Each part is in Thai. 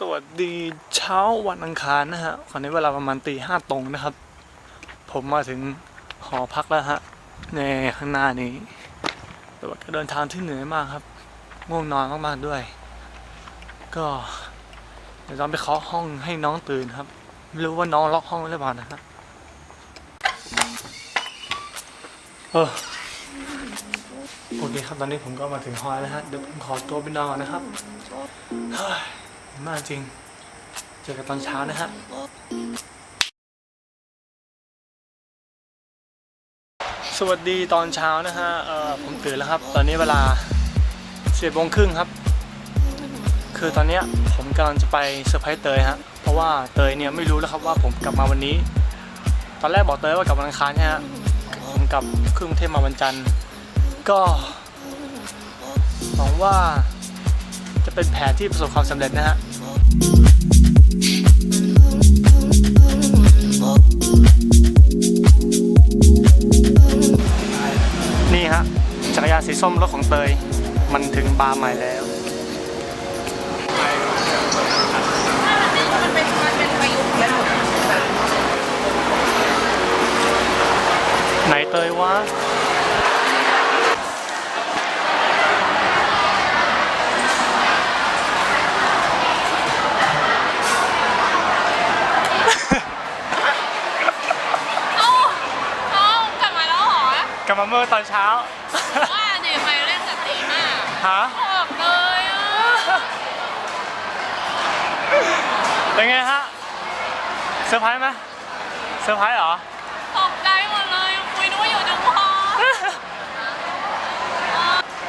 สวัสดีเช้าวันอังคารนะฮะตอนนี้เวลาประมาณตีห้าตรงนะครับ ผมมาถึงหอพักแล้วฮะ ในข้างหน้านี้แต่ว่าก็เดินทางที่เหนื่อยมากครับ ง่วงนอนมากๆด้วย ก็ เดี๋ยวเราไปเคาะห้องให้น้องตื่นครับ ไม่รู้ว่าน้องล็อกห้องหรือเปล่านะฮะเออโอเคครับตอนนี้ผมก็มาถึงฮอแล้วฮะ เดี๋ยวผมขอตัวไปนอนนะครับเฮ้ มากจริง เจอกันตอนเช้านะฮะสวัสดีตอนเช้านะฮะผมตื่นแล้วครับ ตอนนี้เวลาสิบโมงครึ่งครับ คือตอนนี้ผมกำลังจะไปเซอร์ไพรส์เตยฮะ เพราะว่าเตยเนี่ยไม่รู้แล้วครับว่าผมกลับมาวันนี้ ตอนแรกบอกเตยว่ากลับวันอังคารนี่ยฮะ ผมกลับครึ่งเทพมาวันจันทร์ ก็หวังว่าจะเป็นแผนที่ประสบความสำเร็จนะฮะ นี่ฮะ จักรยานสีส้มรถของเตย มันถึงบาร์ใหม่แล้ว ไหมดไหนเตยวะ เอ้าเอ้ากลับมาแล้วเหรอ กลับมาเมื่อตอนเช้า ว่าดิไปเล่นกับตีห้าฮะ ออกเลยอะเป็นไงฮะ เซอร์ไพรส์ไหมเซอร์ไพรส์เหรอ ตกใจหมดเลยคุยนึกว่าอยู่จุฬา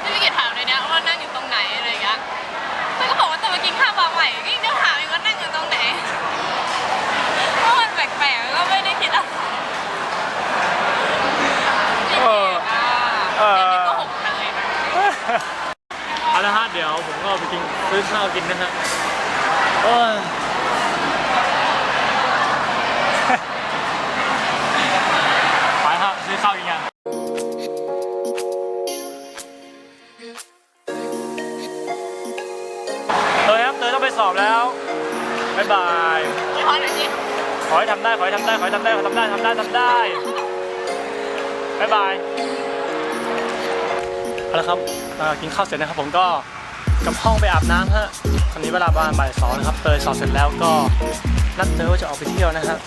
ที่พี่กิตถามเลยเนี่ยว่านั่งอยู่ตรงไหนอะไรอย่างเงี้ยแต่ก็บอกว่าจะมากินข้าวบางใหม่ก็ยังถามอยู่ว่านั่งอยู่ตรงไหนเพราะมันแปลกๆก็ไม่ได้คิดอะไร เออ เออ เดี๋ยวนี้ก็หกเลยนะ เอาละฮะ เดี๋ยวผมก็ไปกิน ซื้อข้าวกินนะฮะโอ้ยไปฮะซื้อข้าวกินกันเตยครับเตยต้องไปสอบแล้วบ๊ายบาย ขอหน่อยสิขอให้ทำได้ ขอให้ทำได้ ขอให้ทำได้ ขอให้ทำได้ ทำได้ ทำได้ บ๊ายบาย เอาละครับเอ่อกินข้าวเสร็จนะครับผมก็ กับห้องไปอาบน้ำฮะตอนนี้เวลาประมาณบ่ายสองนะครับเตยสอบเสร็จแล้วก็นัดเตยว่าจะออกไปเที่ยวนะฮะ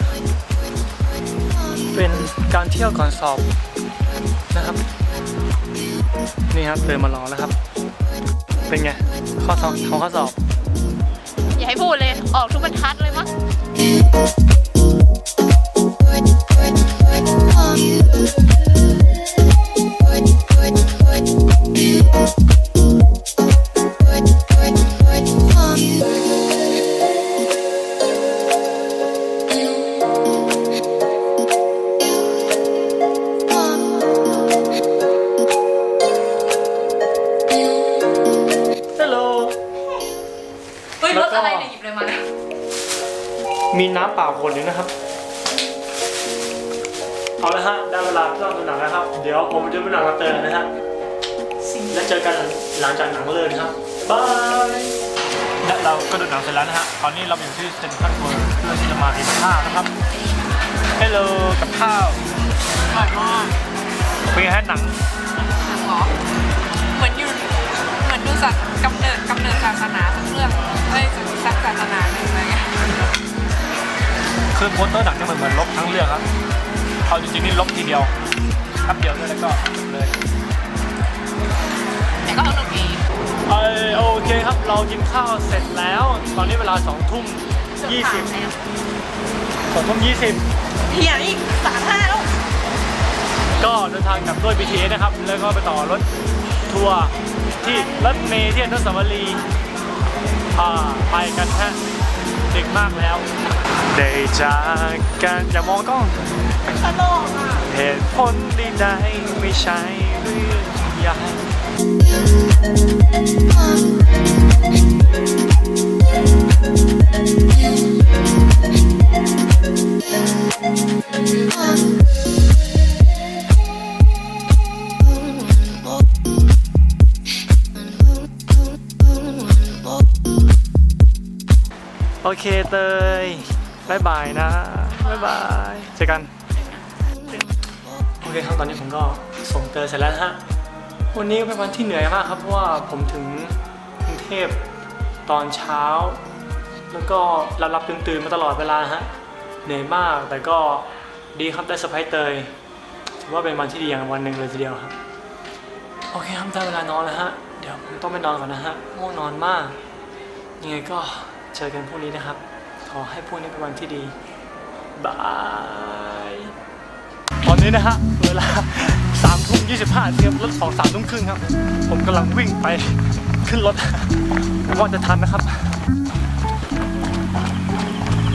เป็นการเที่ยวก่อนสอบนะครับ นี่ครับเตยมารอแล้วครับ เป็นไงข้อสอบของข้อสอบ อย่าให้พูดเลย ออกทุกบรรทัดเลยมั้ง มีน้ำเปล่าขวดหนึงนะครับ เอาละฮะ ได้เวลาที่ต้องดูหนังแล้วครับ เดี๋ยวผมจะไปดูหนังกับเตยนะฮะ แล้วเจอกันหลังจากหนังเลยนะครับบายและเราก็ดูหนังเสร็จแล้วนะฮะ ตอนนี้เราอยู่ที่เซ็นทรัลเวิลด์เพื่อที่จะมากินข้าวนะครับฮัลโหลกับข้าวอร่อยมากเป็นไงฮะหนังหรอเหมือนอยู่เหมือนดูสัตว์กำเนิดกำเนิดศาสนาสักเรื่องเอ้ยสักศาสนาหนึ่งอะไรเงี้ย คือโปสเตอร์หนังเนี่ยเหมือนเหมือนลบทั้งเรื่องครับเอาจริงๆนี่ลบทีเดียวแป๊บเดียวด้วยแล้วก็จบเลยแต่ก็โอเคเออโอเคครับเรากินข้าวเสร็จแล้ว ตอนนี้เวลาสองทุ่มยี่สิบสองทุ่มยี่สิบเฮียอีกสามห้าแล้วก็เดินทางกลับด้วย BTS นะครับ แล้วก็ไปต่อรถทัวร์ที่รถเมล์ที่อนุสาวรีย์อ่าไปกันฮะ ดึกมากแล้ว ได้จากกันอย่ามองกล้องตลกอะเหตุผลใดๆไม่ใช่เรื่องใหญ่ เคเตยบายบายนะบายบายเจอกันโอเคครับตอนนี้ผมก็ส่งเตยเสร็จแล้วฮะวันนี้เป็นวันที่เหนื่อยมากครับเพราะว่าผมถึงกรุงเทพตอนเช้า แล้วก็หลับตื่นๆมาตลอดเวลาฮะเหนื่อยมากแต่ก็ดีครับได้เซอร์ไพรส์เตยถือว่าเป็นวันที่ดีอย่างวันหนึ่งเลยทีเดียวครับโอเคครับได้เวลานอนแล้วฮะเดี๋ยวผมต้องไปนอนก่อนนะฮะง่วงนอนมากยังไงก็ เจอกันพรุ่งนี้นะครับ ขอให้พรุ่งนี้เป็นวันที่ดีบายตอนนี้นะฮะเวลาสามทุ่มยี่สิบห้าเตรียมรถอองสามทุ่มครึ่งครับ ผมกำลังวิ่งไปขึ้นรถว่าจะทันนะครับ